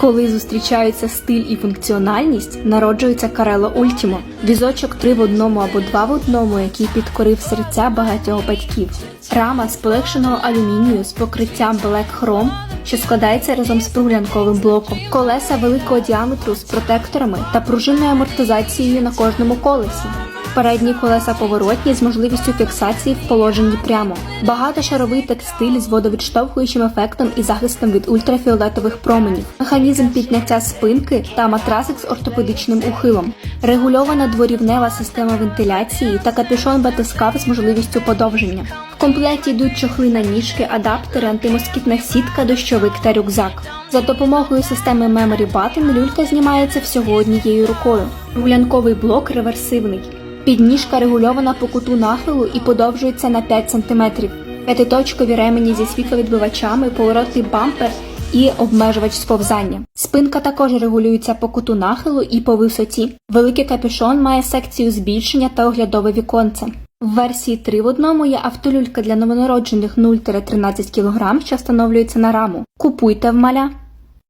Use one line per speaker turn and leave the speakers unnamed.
Коли зустрічаються стиль і функціональність, народжується Карело Ультімо, візочок 3 в одному або 2 в одному, який підкорив серця багатьох батьків. Рама з полегшеного алюмінію з покриттям Black Chrome, що складається разом з прогулянковим блоком, колеса великого діаметру з протекторами та пружинною амортизацією на кожному колесі. Передні колеса поворотні з можливістю фіксації в положенні прямо. Багатошаровий текстиль з водовідштовхуючим ефектом і захистом від ультрафіолетових променів. Механізм підняття спинки та матрасик з ортопедичним ухилом. Регульована дворівнева система вентиляції та капюшон батискаф з можливістю подовження. В комплекті йдуть чохли на ніжки, адаптери, антимоскітна сітка, дощовик та рюкзак. За допомогою системи Memory Button люлька знімається всього однією рукою. Гулянковий блок реверсивний. Підніжка регульована по куту нахилу і подовжується на 5 см. П'ятиточкові ремені зі світловідбивачами, поворотний бампер і обмежувач сповзання. Спинка також регулюється по куту нахилу і по висоті. Великий капюшон має секцію збільшення та оглядове віконце. В версії 3 в одному є автолюлька для новонароджених 0-13 кг, що встановлюється на раму. Купуйте в маля!